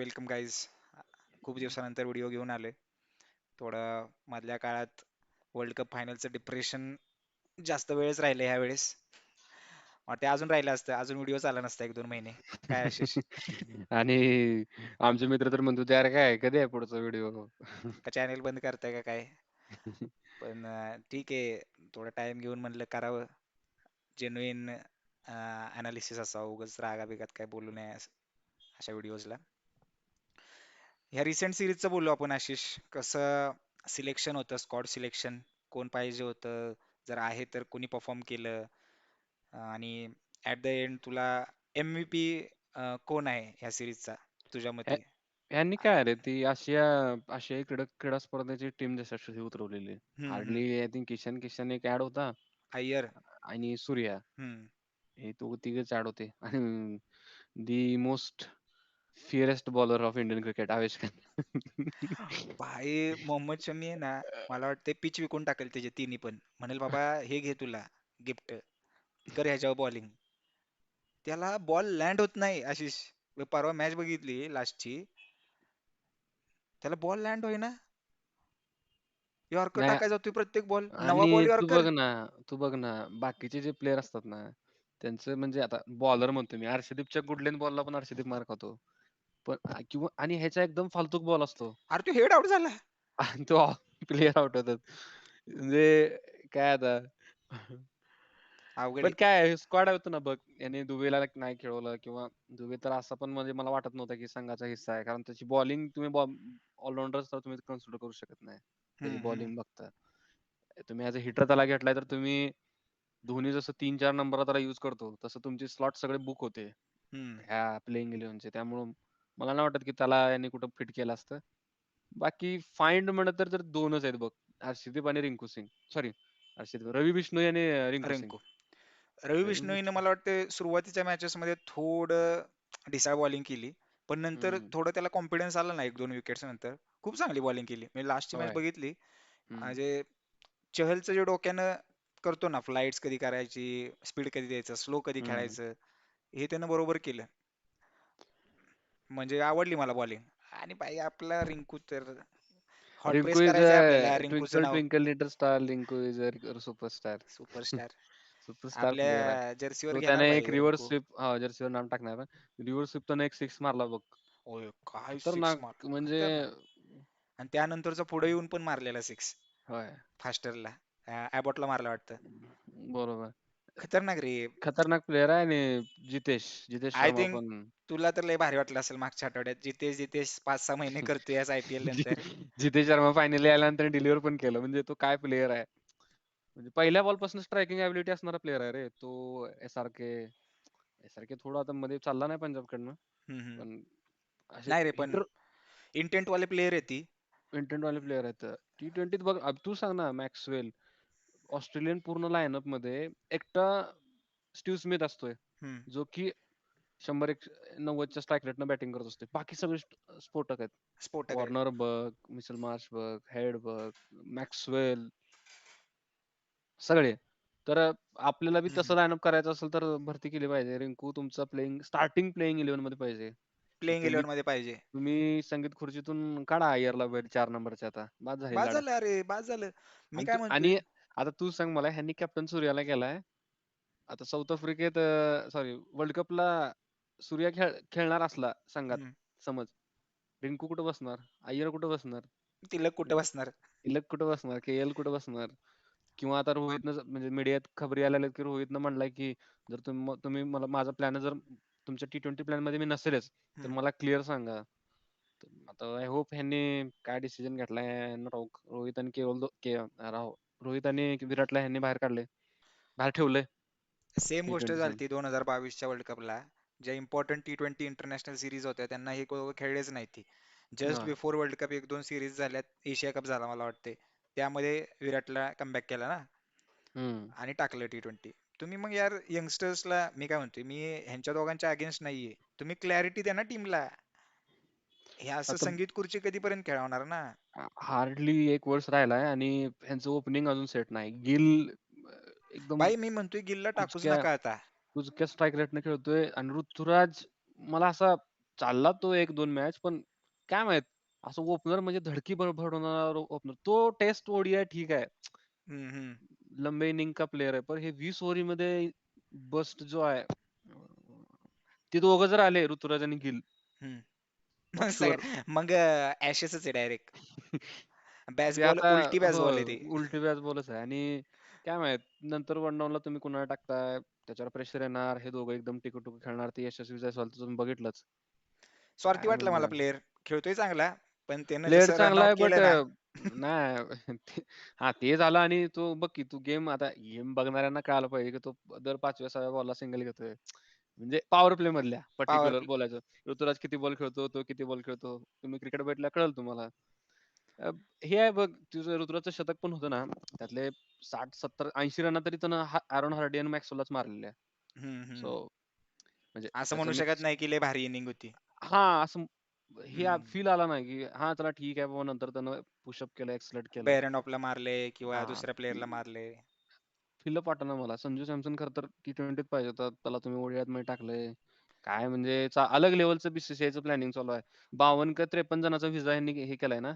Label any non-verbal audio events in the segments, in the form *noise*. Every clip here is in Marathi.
वेलकम गाईज खूप दिवसानंतर व्हिडिओ घेऊन आले थोडं मधल्या काळात वर्ल्ड कप फायनलचं डिप्रेशन जास्त वेळच राहिलं ह्या वेळेस ते अजून राहिलं असतं. अजून व्हिडिओ आला नसता एक दोन महिने. काय आशिष *laughs* आणि आमचे मित्र तर म्हणतो अरे काय कधी आहे पुढचा व्हिडिओ का चॅनेल बंद करताय का काय? *laughs* पण ठीक आहे. थोडा टाइम घेऊन म्हणलं करावं. जेन्युइन अनालिसिस असावं. उगाच रागा बिगात काय बोलू नये अशा व्हिडिओजला ह्या रिसेंट सिरीजचं बोलू आपण आशिष. कसं सिलेक्शन होतं स्कॉड सिलेक्शन कोण पाहिजे होतं? जर आहे तर कोणी परफॉर्म केलं? आणि ऍट द एंड तुला एम व्ही पी कोण आहे ह्या सिरीजचा तुझ्या मते. यांनी काय रे ती आशिया आशियाई क्रीडा क्रीडा स्पर्धेची टीम जशी उतरवलेली. Hardly I think Kishan Kishan एक ऍड होता. अय्यर. आणि सूर्या. हे तो तिघच ऍड होते. आणि the most fearest bowler of Indian cricket Avesh Khan भाई मोहम्मद शमी आहे ना मला वाटते पिच विकून टाकेल त्याचे तिन्ही पण. म्हणेल बाबा हे घे तुला गिफ्ट कर ह्याच्यावर बॉलिंग त्याला बॉल लँड होत नाही आशिष. परवा मॅच बघितली लास्टची त्याला बॉल लँड होईना. यॉर्कर टाकायचा जातोय प्रत्येक बॉल नवा बॉल तू यॉर्कर बघ ना तू बघ ना बाकीचे जे प्लेयर असतात ना त्यांचं म्हणजे आता बॉलर म्हणतो मी. हर्षदीपच्या गुडलेन बॉलला पण हर्षदीप मार खातो पण किंवा आणि ह्याचा एकदम फालतूक बॉल असतो. अरे तो हेड आउट झाला. आणि तो प्लेयर आउट होतात. म्हणजे काय आता? अवघड पण आहे. काय स्क्वॉड होतं ना बघ याने दुबेला नाही खेळवलं किंवा दुबे तर असं पण म्हणजे मला वाटत नव्हतं की संघाचा हिस्सा आहे. कारण त्याची बॉलिंग तुम्ही ऑलराऊंडर तर तुम्ही कन्सिडर करू शकत नाही. त्याची हम्म, हम्म. बॉलिंग बघता. तुम्ही ऍज अ हिटर त्याला घेतलाय तर तुम्ही धोनी जसं तीन चार नंबर त्याला युज करतो तसं तुमचे स्लॉट सगळे बुक होते. हम्म. ह्या प्लेइंग इलेव्हनचे त्यामुळं मला नाही वाटत की त्याला यांनी कुठं फिट केलं असतं. बाकी फाइंड म्हणत तर तर दोनच आहेत बघ. हर्षदीप आणि रिंकू सिंग. सॉरी हर्षदीप. रवी विष्णू आणि रिंकू सिंग. रिंकू. रवी बिश्नोईनं मला वाटतं सुरुवातीच्या मॅचेस मध्ये थोडं ढिसाळ बॉलिंग केली. पण नंतर. थोडं त्याला कॉन्फिडन्स आला ना एक दोन विकेट्स नंतर. खूप चांगली बॉलिंग केली. म्हणजे लास्टची मॅच. बघितली. म्हणजे चहलचं जे डोक्यानं करतो ना फ्लाईट्स कधी करायची स्पीड कधी द्यायचं स्लो कधी. खेळायचं हे त्यानं बरोबर केलं. म्हणजे आवडली मला बॉलिंग आणि बाई आपला रिंकू तर हॉट प्रेस रिंकू इज करायचं आपल्याला रिंकूचं twinkle now. Twinkle little star Rinku is a superstar superstar superstar आपल्या जर्सीवर तो त्याने एक रिव्हर्स स्विप हा जर्सीवर नाम टाकणार रिव्हर्स स्विप त्याने एक सिक्स मारला बघ. काय खतरनाक मार म्हणजे आणि त्यानंतरचा पुढे येऊन पण मारलेला सिक्स होय. फास्टरला ॲबॉटला मारला वाटतं. बरोबर. खतरनाक रे. खतरनाक प्लेअर आहे आणि जितेश जितेश आय शर्मा थिंक पण. तुला तर लय भारी वाटलं असेल मागच्या आठवड्यात. जितेश जितेश पाच सहा महिने करतोय आज आय पी एल नंतर. जितेश शर्मा फायनली आल्यानंतर डिलिव्हर पण केलं. म्हणजे तो काय प्लेअर आहे? म्हणजे पहिल्या बॉलपासून स्ट्रायकिंग ऍबिलिटी असणारा प्लेअर आहे रे. तो S R K S R K थोडा आता मध्ये चालला नाही पंजाबकडनं. हम्म. पण नाही रे पण इंटेंट वाले प्लेयर आहे ती. इंटेंट वाले प्लेअर आहेत. टी ट्वेंटीत बघ अब तू सांग ना मॅक्सवेल ऑस्ट्रेलियन पूर्ण लाईनअपमध्ये एकटा स्टीव्ह स्मिथ असतोय. जो की शंभर एक नव्वदच्या स्ट्राईक रेटनं बॅटिंग करत असते बाकी सगळे स्फोटक आहेत. स्फोटक. वॉर्नर बघ मिचल मार्श बघ हेड बघ मॅक्सवेल सगळे. तर आपल्याला बी. तसं लाईनअप करायचं असेल तर भरती केली पाहिजे. रिंकू तुमचा प्लेइंग स्टार्टिंग प्लेइंग इलेव्हनमध्ये पाहिजे. प्लेइंग इलेव्हनमध्ये पाहिजे. तुम्ही संगीत खुर्चीतून काढा आयरला चार नंबरच्या आता. बाद झाली अरे बाद झालं. मी काय आणि आता तू सांग मला ह्यांनी कॅप्टन सूर्याला केलाय. आता साऊथ आफ्रिकेत सॉरी वर्ल्ड कपला सूर्या खेळ खेळणार असला संघात हम्म. समज. रिंकू कुठं बसणार? अय्यर कुठं बसणार? तिलक कुठे बसणार? तिलक कुठं बसणार? के एल कुठं बसणार? किंवा आता रोहितनं ज- म्हणजे मीडियात खबरी आलेल्या आहेत की रोहितनं म्हणलाय की जर तुम्ही तुम्ही मला माझा प्लॅन जर तुमच्या टी ट्वेंटी प्लॅनमध्ये मी नसेलच तर हम्म. मला क्लिअर सांगा. तर आता आय होप ह्यांनी काय डिसिजन घेतलाय न रोहित आणि केवल राव रोहित आणि विराटला ह्यांनी बाहेर काढले बाहेर ठेवलंय. सेम गोष्ट T20 झाली दोन हजार बावीसच्या वर्ल्ड कपला ज्या important T twenty international series होत्या त्यांना हे खेळलेच नाही ती. जस्ट. बिफोर वर्ल्ड कप एक दोन सिरीज झाल्यात एशिया कप झाला मला वाटते त्यामध्ये विराटला कमबॅक केला ना. आणि टाकलं टी ट्वेंटी तुम्ही मग यार यंगस्टर्सला मी काय म्हणतोय मी ह्यांच्या दोघांच्या अगेन्स्ट नाहीये. तुम्ही क्लॅरिटी द्या ना टीमला हे असं आता- संगीत खुर्ची कधीपर्यंत खेळवणार ना? हार्डली एक वर्ष राहिलाय आणि ह्यांचं ओपनिंग अजून सेट नाही. गिल अं, एकदम बाई मी म्हणतोय गिलला टाकूच कुचक्या- नका आता. कुचक्या स्ट्राईक रेटने खेळतोय आणि ऋतुराज मला असा चालला तो एक दोन मॅच पण काय माहीत? असं ओपनर म्हणजे धडकी भरवणार ओपनर तो टेस्ट ओडीआय ठीक आहे. हम्म, हम्म. लंबे इनिंग का प्लेअर आहे पण हे वीस ओव्हरी मध्ये बस्ट जो आहे ते दोघं जर आले ऋतुराज आणि गिल हम्म. मग मग sure. सगळ्या- मग ऍशेसच आहे डायरेक्ट बॅस ते बॉल आता उलटी बॅस हो, बॉल आहे ती. उलटी बॅच बॉलच आहे. आणि काय माहीत नंतर वन डाऊनला तुम्ही कुणाला टाकताय? त्याच्यावर प्रेशर येणार हे दोघं एकदम टिकू टिकू खेळणार. ते यशस्वी जायसवाल तर तुम्ही बघितलंच. स्वार्थी काय वाटला मला प्लेअर खेळतोय चांगला पण त्यानं प्लेअर जसं चांगला आहे बट केलं ना. नाही *laughs* ते- हा ते झालं आणि तो बघ की तू गेम आता गेम बघणाऱ्यांना कळालं पाहिजे की तो दर पाचव्या सहाव्या बॉलला सिंगल घेतोय. म्हणजे पॉवर प्ले मधल्या पर्टिक्युलर बोलायचं. ऋतुराज किती बॉल खेळतो तो किती बॉल खेळतो तुम्ही क्रिकेट भेटला कळेल तुम्हाला? हे आहे बघ तुझं ऋतुराजचं शतक पण होतं ना त्यातले साठ सत्तर ऐंशी रन तरी त्यानं आरोन हार्डी आणि मॅक्सवेलच मारलेले आहे हम्म, हम्म. सो म्हणजे असं म्हणू शकत नाही की लय भारी इनिंग होती. हा असं हे. फील आला नाही की हा चला ठीक आहे बाबा नंतर त्यानं पुशअप केलं एक्सलेट केलं. बेरन ऑफला मारले किंवा. दुसऱ्या प्लेअरला मारले. फिलअप वाटना मला. संजू सॅमसन खर तर टी ट्वेंटीत पाहिजे होता. त्याला तुम्ही ओडियात मध्ये टाकलंय. काय म्हणजे चा- अलग लेवलचं बीसीसीआयचं प्लॅनिंग चालू आहे. बावन्न का त्रेपन्न जणांचा व्हिसा यांनी हे केलाय ना?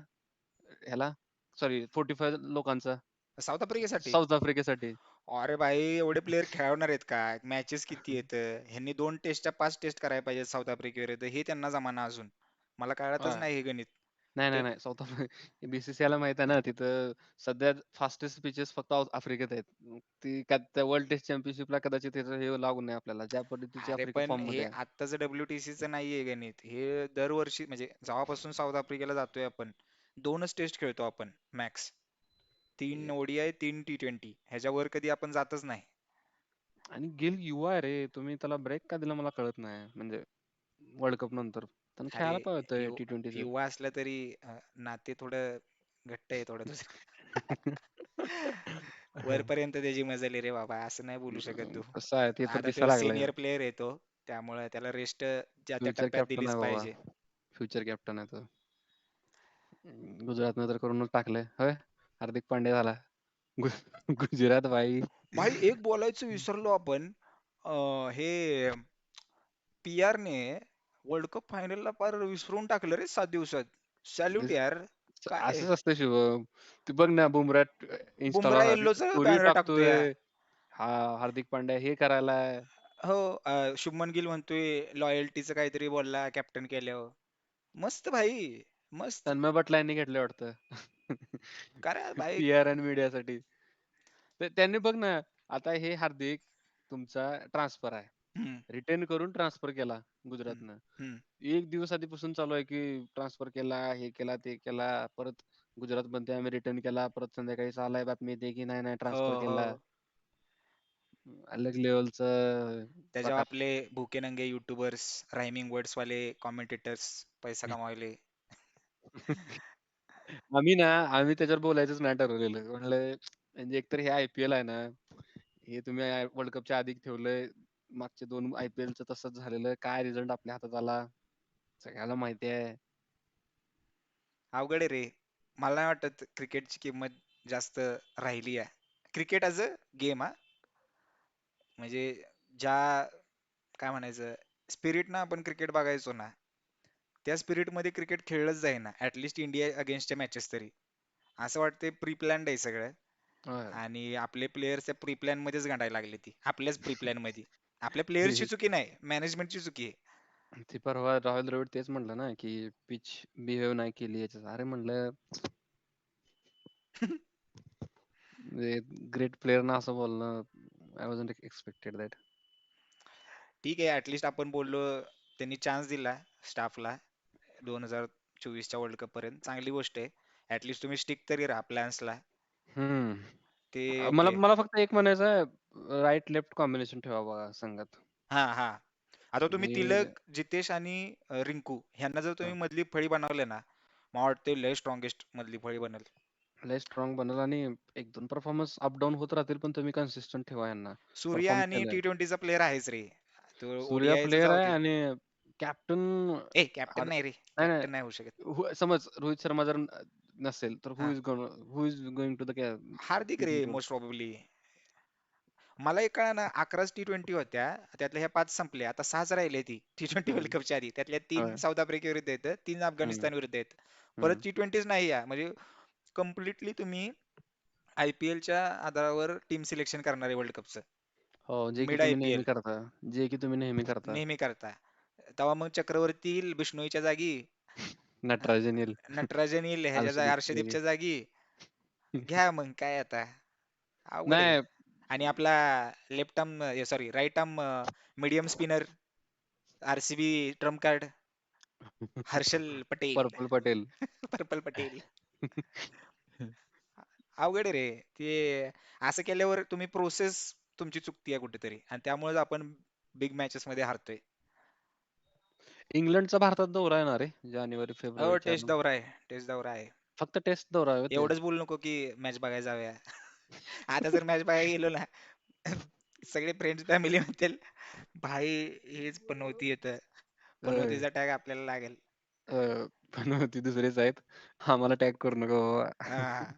ह्याला? सॉरी फोर्टी फाय लोकांचा. साऊथ आफ्रिकेसाठी साऊथ आफ्रिकेसाठी अरे भाई एवढे प्लेअर खेळवणार आहेत का? मॅचेस किती आहेत? ह्यांनी दोन टेस्टच्या पाच टेस्ट करायला पाहिजे साऊथ आफ्रिकेवर तर हे त्यांना जमाना अजून. मला कळतच. नाही हे गणित. नाही नाही ते- नाही साऊथ आफ्रिका बीसीसीआयला माहीत आहे ना तिथं सध्या फास्टेस्ट पिचेस फक्त आफ- आफ्रिकेत आहेत. ती का त्या वर्ल्ड टेस्ट चॅम्पियनशिपला कदाचित त्याचं हे लागून नाही आपल्याला. ज्या पद्धतीची अरे आफ्रिका पण हे मध्ये आहे. आत्ताच डब्ल्यूटीसीचं नाहीये गणित हे दरवर्षी म्हणजे जेव्हापासून साऊथ आफ्रिकेला जातोय आपण दोनच टेस्ट खेळतो आपण मॅक्स तीन ओडीआय तीन टी ट्वेंटी ह्याच्यावर कधी आपण जातच नाही. आणि गिल युवा आहे रे तुम्ही त्याला ब्रेक का दिला मला कळत नाही. म्हणजे वर्ल्ड कप नंतर त्यानं खेळायला अरे यु- टी ट्वेंटीचं युवा असलं तरी अं, नाते थोडं घट्ट आहे थोडं दुसरं *laughs* वरपर्यंत त्याची मजल आहे रे बाबा असं नाही बोलू शकत तू. कसं आहे ते तर आता तो दिसायला लागलंय सिनियर प्लेअर येतो त्यामुळे त्याला रेस्ट ज्या त्या फ्युचर टप्प्यात कॅप्टन दिलीच आहे पाहिजे. फ्युचर कॅप्टन आहे तो. गुजरात तर करूनच टाकलंय. होय हार्दिक पांड्या झाला. गु- गुजरात भाई भाई एक बोलायचं विसरलो आपण. अं, हे पी आर ने वर्ल्ड कप फायनलला पार विसरून टाकलं रे सात दिवसात. सॅल्यूट यार. काय? असंच असतं शिवम. ते बघ ना बुमरा येल्लोचा टाकतोय. हा हार्दिक पांड्या हे करायला हो शुभमन गिल म्हणतोय लॉयल्टीचं काहीतरी बोलला कॅप्टन केल्यावर. मस्त भाई मस्त. तन्मय यांनी घेतलं वाटतं. करा भाई. आर एन मीडियासाठी तर त्यांनी बघ ना आता हे हार्दिक तुमचा ट्रान्सफर आहे. रिटर्न करून ट्रान्सफर केला गुजरातनं. हम्म. एक दिवस आधीपासून चालू आहे की ट्रान्सफर केला हे केला ते केला परत गुजरात बनते आम्ही रिटर्न केला परत संध्याकाळी आलाय बातमी येते की नाही नाही हो, ट्रान्सफर केला. हो. अलग लेवलचं त्याच्यावर आपले भुके नंगे युट्यूबर्स रायमिंग वर्ड्स वाले कॉमेंटेटर्स पैसा कमावले. *laughs* आम्ही ना आम्ही त्याच्यावर बोलायचंच नाही ठरवलेलं. म्हणलं म्हणजे एकतर हे आयपीएल आहे ना हे तुम्ही वर्ल्ड कपच्या आधी ठेवलंय मागचे दोन आयपीएल च तसंच झालेलं. काय रिझल्ट आपल्या हातात आला? सगळ्याला माहिती आहे. अवघड आहे रे. मला नाही वाटत क्रिकेटची किंमत जास्त राहिली आहे. क्रिकेट ॲज अ गेम हा. म्हणजे ज्या काय म्हणायचं स्पिरिटनं आपण क्रिकेट बघायचो ना त्या spirit मध्ये क्रिकेट खेळलंच जाईना. ऍटलिस्ट इंडिया अगेन्स्टच्या मॅचेस तरी. असं वाटतंय प्री प्लॅन्ड आहे सगळं. आणि आपले प्लेयर्स त्या प्री प्लॅन मध्येच गांडायला लागले ती. आपल्याच प्री प्लॅनमध्ये. आपल्या प्लेयर्सची चुकी नाही मॅनेजमेंटची चुकी आहे. ते परवा राहुल द्रविड तेच म्हणलं ना की पिच बिहेव नाही केली याच्यात. अरे म्हणलं *laughs* ग्रेट प्लेअर ना असं बोलणं आय वॉज एक्सपेक्टेड दॅट ठीक आहे ऍटलिस्ट आपण बोललो त्यांनी चान्स दिला स्टाफला दोन हजार चोवीसच्या वर्ल्ड कप पर्यंत. चांगली गोष्ट आहे. ऍटलिस्ट तुम्ही स्टिक तरी राहा प्लॅन्सला ते मला. मला फक्त एक म्हणायचं आहे राईट लेफ्ट कॉम्बिनेशन ठेवा बघा संघात. हा हा. आता तुम्ही तिलक जितेश आणि अं, रिंकू ह्यांना जर तुम्ही मधली फळी बनवले ना मला वाटते लय स्ट्रॉंगेस्ट मधली फळी बनेल. लय स्ट्रॉंग बनल आणि एक दोन परफॉर्मन्स अप डाऊन होत राहतील पण तुम्ही कन्सिस्टंट ठेवा यांना. सूर्या आणि केलंय. टी ट्वेंटीचा प्लेअर आहेच रे. तो सूर्या प्लेअर जाऊ आहे दे. आणि कॅप्टन ए कॅप्टन नाही रे. नाही, कॅप्टन नाही होऊ शकत. समज रोहित शर्मा जर नसेल तर हु. हा. Is who is going to the Hardik ray most probably मला एक ना अकराच टी ट्वेंटी होत्या त्यातल्या ह्या पाच संपल्या. आता सहाच राहिले ती टी ट्वेंटी वर्ल्ड कपच्या आधी. त्यातल्या तीन. साऊथ आफ्रिके विरुद्ध आहेत तीन अफगाणिस्तान विरुद्ध आहेत. परत. टी ट्वेंटीच नाही या. म्हणजे कम्प्लिटली तुम्ही IPL च्या आधारावर टीम सिलेक्शन करणार आहे वर्ल्ड कपचं हो जे की तुम्ही नेहमी करता. जे की तुम्ही नेहमी करता. नेहमी करता. तेव्हा मग चक्रवर्ती येईल बिष्णोईच्या जागी. नटराजन येईल. नटराजन येईल ह्याच्या जागी हर्षदीपच्या जागी. घ्या मग काय आता? नाही आणि आपला left arm sorry right arm medium spinner RCB trump card Harshal *laughs* Patel. Purple Patel. *laughs* Purple Patel. अवघड रे. ते असं केल्यावर तुम्ही प्रोसेस तुमची चुकती आहे कुठेतरी. आणि त्यामुळे आपण बिग मॅचेस मध्ये हारतोय. इंग्लंडचा भारतात दौरा येणार आहे जानेवारी हो फेब्रुवारीच्या टेस्ट दौरा आहे टेस्ट दौरा आहे. फक्त टेस्ट दौरा आहे हो. एवढंच बोलू नको की मॅच बघायला जाऊया. आता जर मॅच बघायला गेलो ना सगळे फ्रेंड्स फॅमिली म्हणतील भाई हेच पनवती येत. पनवतीचा टॅग आपल्याला लागेल. अं, पण ती दुसरेच आहेत. आम्हाला टॅग करू नका बाबा. हा.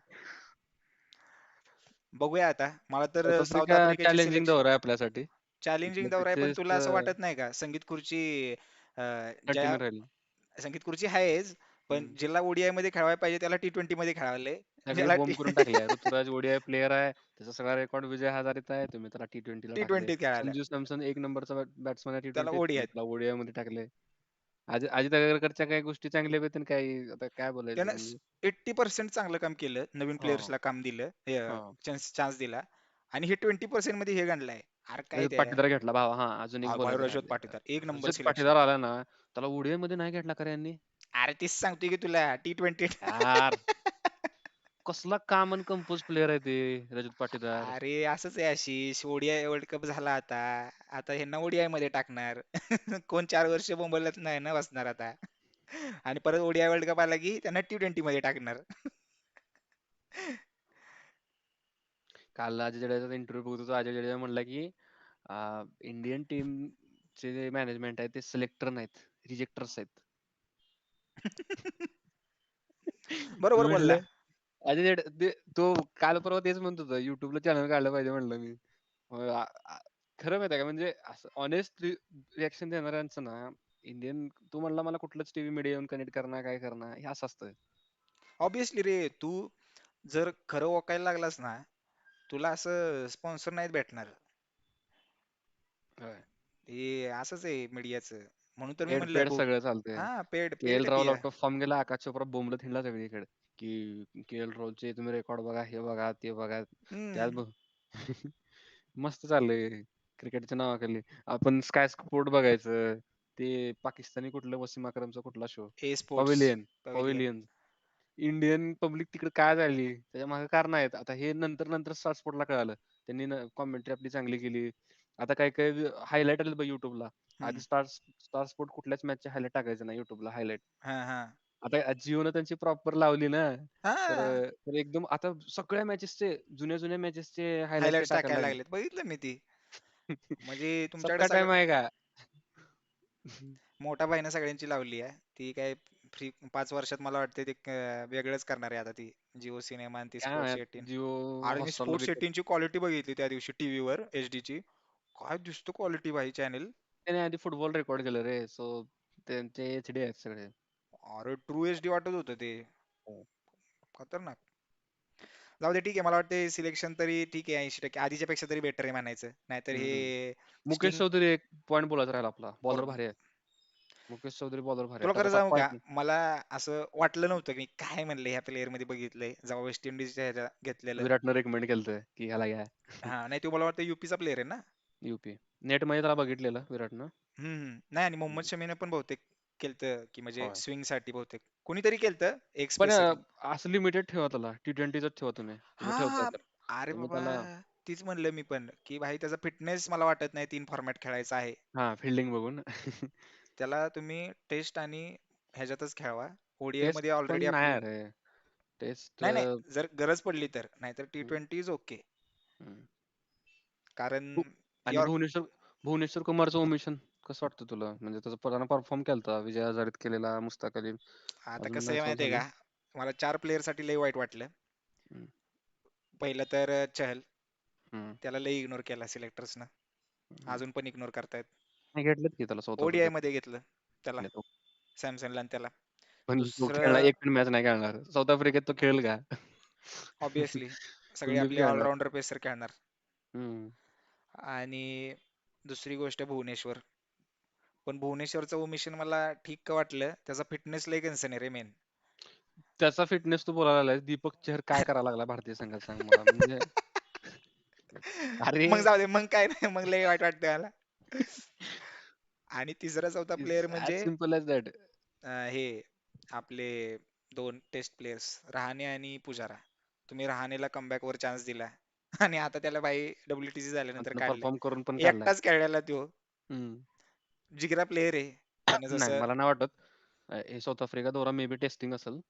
बघूया आता. मला तर साऊथ साऊथ आफ्रिका आफ्रिकेची चॅलेंजिंग दौरा आहे आपल्यासाठी. चॅलेंजिंग इथल्या दौरा आहे पण तुला असं वाटत नाही का? संगीत खुर्ची अं, ज्या कठीण राहील. संगीत खुर्ची आहेच पण हम्म. ज्याला ओडीआयमध्ये खेळवायला पाहिजे त्याला टी ट्वेंटी मध्ये खेळावले सगळे ज्याला करून टाकले. *laughs* ऋतुराज ओडीआय प्लेअर आहे. त्याचा सगळा रेकॉर्ड विजय हजारेचा आहे. तुम्ही त्याला टी ट्वेंटीला टी टाकले. ट्वेंटी खेळायला. संजू सॅमसन एक नंबरचा बॅट्समन आहे टी त्याला ट्वेंटी त्याला ओडीआयमध्ये टाकले. अजित अजित अगरकरच्या काही गोष्टी चांगल्या आहेत आणि काही आता काय बोलायचं? त्यानं म्हणजे एट्टी पर्सेंट चांगलं काम केलं. नवीन हा. प्लेयर्सला काम दिलं. हा चान्स दिला. आणि हे ट्वेंटी पर्सेंटमध्ये हे गणलंय. अरे काय रजत ते? पाटीदार घेतला भावा. हा अजून एक रजत राहिलं. पाटीदार. एक नंबर रजत सिलेक्शन पाटीदार आला ना त्याला ओडीआयमध्ये नाही घेतला का रे यांनी? अरे तीच सांगतोय की तुला टी ट्वेंटी यार. *laughs* कसला काम आणि कंपोज प्लेअर आहे ते रजत पाटीदार. अरे असंच आहे आशिष ओडीआय वर्ल्ड कप झाला आता. आता ह्यांना ओडीआयमध्ये टाकणार. *laughs* कोण चार वर्ष बोंबलत नाही ना बसणार आता. आणि परत ओडीआय वर्ल्ड कप आला की त्यांना टी ट्वेंटी मध्ये टाकणार. काल अजय जडेजाचा इंटरव्ह्यू बघत होतो. अजय जडेजा म्हणला की इंडियन टीम चे जे मॅनेजमेंट आहे ते सिलेक्टर नाहीत रिजेक्टर्स आहेत. *laughs* बरोबर बोलला. अजय ते- तो काल परवा तेच म्हणत होता युट्यूबला चॅनल काढलं पाहिजे म्हणलं मी. आ- आ- खरं माहिती आहे का म्हणजे असं ऑनेस्ट रिॲक्शन देणाऱ्यांचं ना इंडियन तू म्हणला मला कुठलंच टीव्ही मीडिया येऊन कनेक्ट करणार काय करणार हे असं असतं ऑब्विसली रे तू जर खरं ओकायला लागलास ना तुला असं स्पॉन्सर नाहीत भेटणार. होय. हे असंच आहे मीडियाचं म्हणून तर मी पेड म्हणलं पेड सगळं चालतंय. हा paid K L paid Rahul out of form गेला आकाश चोप्रा बोंबलत हिंडला सगळीकडे. की के एल राहुलचे तुम्ही रेकॉर्ड बघा हे बघा ते बघा त्यात बघ. *laughs* मस्त चाललंय क्रिकेटच्या नावाखाली. आपण स्काय स्पोर्ट बघायचं ते पाकिस्तानी कुठलं वसीम अक्रमचा कुठला show A sports pavilion pavilion Indian public तिकडे काय झाली त्याच्यामागे कारण आहेत. आता हे नंतर नंतर स्टार स्पोर्टला कळालं. त्यांनी कॉमेंट्री आपली चांगली केली. आता काय काय हायलाइट आले बघ युट्यूबला आधी स्टार स्टार स्पोर्ट कुठल्याच मॅचचे हायलाइट टाकायचं ना युट्यूबला हायलाइट हा हा. आता जिओनं त्यांची प्रॉपर लावली ना तर तर एकदम आता सगळ्या मॅचेसचे जुन्या जुन्या मॅचेसचे हायलाइट टाकायला लागलेत. बघितलं मी ती. म्हणजे *laughs* तुमच्याकडे टाइम आहे का? मोठ्या भाईनं सगळ्यांची लावली आहे. ती काय फ्री पाच वर्षात मला वाटतं ते वेगळंच करणार आहे आता ती. जिओ सिनेमा आणि ती स्पोर्ट्स जिओ स्पोर्ट्स एटीनची क्वालिटी बघितली त्या दिवशी टीव्ही वर एच ची. काय दिसतो क्वालिटी भाई चॅनल त्याने आधी फुटबॉल रेकॉर्ड केलं रे. सो त्यांचे एच डी आहेत सगळे अरे ट्रू एच डी वाटत होतं ते. हो. खतरनाक. जाऊ दे ठीक आहे. मला वाटते सिलेक्शन तरी ठीक आहे ऐंशी टक्के. आधीच्या पेक्षा तरी बेटर आहे म्हणायचं. नाहीतर हे मुकेश चौधरी एक पॉईंट बोलायचा राहिला आपला. बॉलर. भारी आहे. मुकेश चौधरी बॉलर भारी तुला खरं सांगू का? मला असं वाटलं नव्हतं की काय म्हणलं ह्या प्लेअरमध्ये बघितलंय. जेव्हा वेस्ट इंडिजच्या घेतलेलं. विराटनं रेकमेंड केलं की ह्याला घ्या. हा नाही तो मला वाटतं युपीचा प्लेअर आहे ना? युपी नेटमध्ये त्याला बघितलेलं विराटनं. हम्म. नाही आणि मोहम्मद शमीने पण बहुतेक केलतं की म्हणजे होय. स्विंगसाठी बहुतेक. कोणीतरी केलतं एक पण specific. असं लिमिटेड ठेवा त्याला. टी ट्वेंटीच ठेवा तुम्ही हा तर अरे बाबा. त्याला- तीच म्हणलं मी पण की भाई त्याचा फिटनेस मला वाटत नाही तीन फॉर्मॅट खेळायचा आहे. हा फिल्डिंग बघून. त्याला तुम्ही टेस्ट आणि ह्याच्यातच खेळवा. ओडीआय टेस्टमध्ये पण ऑलरेडी नाही आपली रे. टेस्ट नाही नाही. जर गरज पडली तर. नाहीतर टी ट्वेंटी इज ओके कारण आणि भुवनेश्वर भुवनेश्वर कुमारचं ओमिशन कसं वाटतं तुला? म्हणजे त्याचा प्रधान परफॉर्म केलता विजय हजारीत केलेला मुस्ताक अली आता कसं आहे माहितीये. का? मला चार प्लेअरसाठी लय वाईट वाटलं. हम्म. पहिलं तर चहल. हम्म. त्याला लई इग्नोर केला सिलेक्टर्सनं. अजून पण इग्नोर करतायत. नाही घेतलेत की त्याला ओडीआयमध्ये घेतलं त्याला. सॅमसनला आणि त्याला. पण तो दुसरं एक पण मॅच नाही खेळणार. साऊथ आफ्रिकेत तो खेळेल का? ऑब्विसली *laughs* सगळे आपले खेळणार. ऑलराऊंडर पेसर खेळणार. हम्म. आणि दुसरी गोष्ट भुवनेश्वर. पण भुवनेश्वरचं ओमिशन मला ठीक का वाटलं त्याचा फिटनेस लय कन्सर्न आहे रे मेन त्याचा फिटनेस तू बोलायला लागलाय दीपक चहर काय *laughs* करायला लागला भारतीय संघात सांग मला. म्हणजे अरे. मग जाऊ दे मग काय नाही मग लय वाईट वाटतं मला. आणि तिसरा चौथा प्लेअर म्हणजे सिंपल एज दॅट हे आपले दोन टेस्ट प्लेयर्स रहाणे आणि पुजारा. तुम्ही रहाणेला कमबॅक वर चान्स दिला. आणि आता त्याला बाई डब्ल्यूटीसी झाल्यानंतर काढलं परफॉर्म करून पण काढलाय. एकटाच खेळलेला तो हम्म. जिगरा प्लेअर आहे. त्यानं नाही जसं मला नाही वाटत. अं, हे साऊथ आफ्रिका दौरा मे बी टेस्टिंग असेल.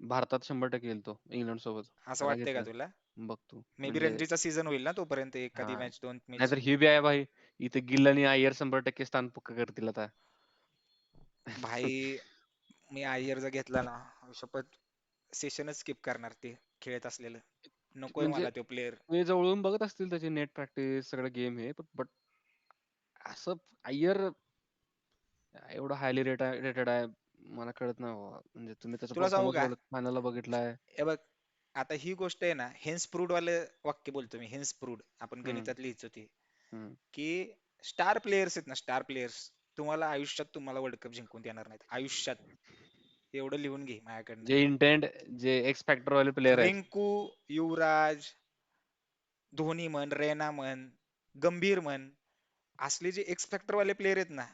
भारतात शंभर टक्के येईल तो इंग्लंड सोबत. असं त्याला वाटतंय का घेतलं. तुला? बघ तू. मे बी म्हणजे रणजीचा सीझन होईल ना तोपर्यंत एखादी हा. मॅच दोन मॅच नाहीतर ही बी आहे भाई. इथे गिल आणि आयर शंभर टक्के स्थान पक्क करतील आता. भाई *laughs* मी आयर जर घेतला ना शपथ सेशनच स्किप करणार ते खेळत असलेलं. नकोय म्हणजे मला तो प्लेअर तुम्ही जवळून बघत असतील त्याची नेट प्रॅक्टिस सगळं गेम हे बट असं आयर एवढं हायली रेट रेटेड आहे मला कळत नाही बाबा. म्हणजे तुम्ही त्याचा तुला सांगू परफॉर्मन्स का? फायनलला बघितलाय हे बघ आता ही गोष्ट आहे ना हेन्सप्रूड वाले वाक्य बोलतो मी हेन्सप्रूड आपण हम्म. गणितात लिहित होती हम्म. की स्टार प्लेयर्स आहेत ना स्टार प्लेयर्स तुम्हाला आयुष्यात तुम्हाला वर्ल्ड कप जिंकून देणार नाहीत आयुष्यात एवढं लिहून घे माझ्याकडनं. जे इंटेंट जे एक्स फॅक्टर वाले प्लेयर आहेत. रिंकू युवराज धोनी म्हण रैना म्हण गंभीर म्हण असले जे एक्स फॅक्टर वाले प्लेयर आहेत ना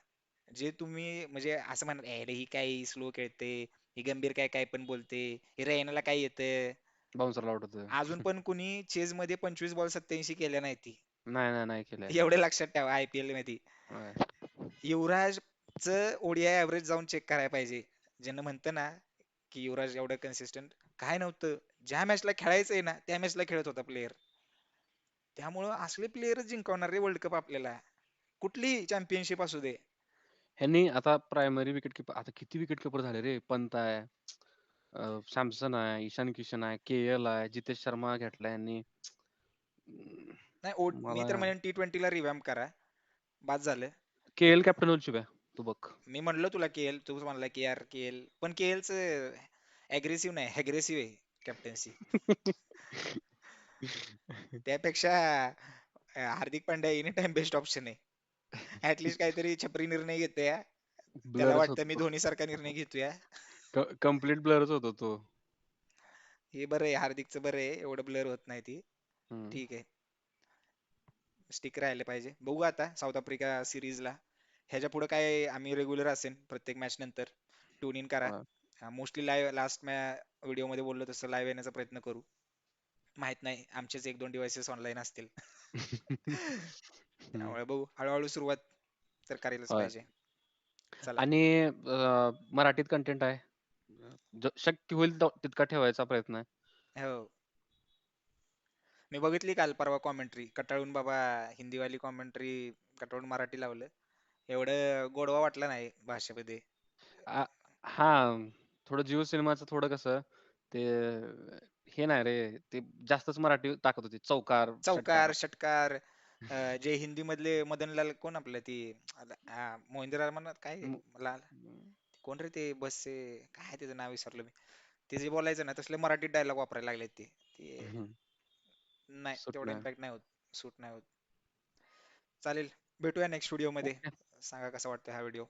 जे तुम्ही म्हणजे असं म्हणत अरे ही काय स्लो खेळते ही गंभीर काय काय पण बोलते ही रैनाला काय येतं बाउन्सर आउट होतं अजून पण कुणी चेस मध्ये पंचवीस बॉल सत्याऐंशी केल्या नाही ती. नाही नाही नाही केलंय. एवढे लक्षात ठेवा आय पी एलमध्ये. होय. युवराजच ओडीआय ऍव्हरेज जाऊन चेक करायला पाहिजे. ज्यांना म्हणतं ना की युवराज एवढं कन्सिस्टंट काय नव्हतं. ज्या मॅचला खेळायचंय ना त्या मॅचला खेळत होता प्लेअर त्यामुळं असले प्लेयरच जिंकवणार रे वर्ल्ड कप आपल्याला. कुठली चॅम्पियनशिप असू दे. ह्यांनी आता प्रायमरी विकेट किपर आता किती विकेट किपर झाले रे? पंत आहे सॅमसन आहे ईशान किशन आहे के एल आहे जितेश शर्मा घेतलाय यांनी नाही मी तर म्हणेन टी ट्वेंटीला रिव्हॅम्प करा. बाद झालं. के एल कॅप्टन होऊ काय तू बघ. मी म्हणलो तुला केएल तू म्हणला की यार केएल पण केएलच अग्रेसिव्ह नाही अग्रेसिव्ह आहे कॅप्टन्सी *laughs* त्यापेक्षा Hardik Pandya any time best option आहे ऍटलीस्ट काहीतरी छपरी निर्णय घेतोय. त्याला वाटतं मी धोनी सारखा निर्णय घेतोय. कंप्लीट ब्लरच होतो तो. हे बरं आहे हार्दिकचं बरं आहे एवढं ब्लर होत नाही ती. ठीक आहे. स्टिक राहिले पाहिजे. बघू आता साऊथ आफ्रिका सिरीजला ह्याच्या पुढे काय आम्ही रेग्युलर असेल प्रत्येक मॅच नंतर. ट्यून इन करा. मोस्टली लाईव्ह लास्ट व्हिडिओमध्ये बोललो तसं लाईव्ह येण्याचा प्रयत्न करू. माहीत नाही आमचेच एक दोन डिव्हाइसेस ऑनलाईन असतील. *laughs* त्यामुळे बघू. हळूहळू सुरुवात तर करायलाच. पाहिजे. आणि मराठीत कंटेंट आहे. शक्य होईल तितका ठेवायचा प्रयत्न आहे. हो. मी बघितली काल परवा कॉमेंट्री कटाळून बाबा हिंदीवाली कॉमेंट्री कटाळून मराठी लावलं. एवढं गोडवा वाटला नाही भाषेमध्ये आ- हा थोडं जिओ सिनेमाचं थोडं कसं ते हे नाही रे ते जास्तच मराठी टाकत होती चौकार चौकार षटकार. *laughs* अं, जे हिंदी मधले मदनलाल कोण आपलं ती मोहिंद्र म्हणत काय मो- मला कोण रे ते बसचे काय त्याचं नाव विसरलो मी ते जे बोलायचं ना तसले मराठी डायलॉग वापरायला लागलेत ते ते हम्म. नाही सुट तेवढा नाही. इम्पॅक्ट नाही होत सूट नाही होत चालेल भेटूया नेक्स्ट व्हिडिओमध्ये. सांगा कसा वाटतं हा व्हिडिओ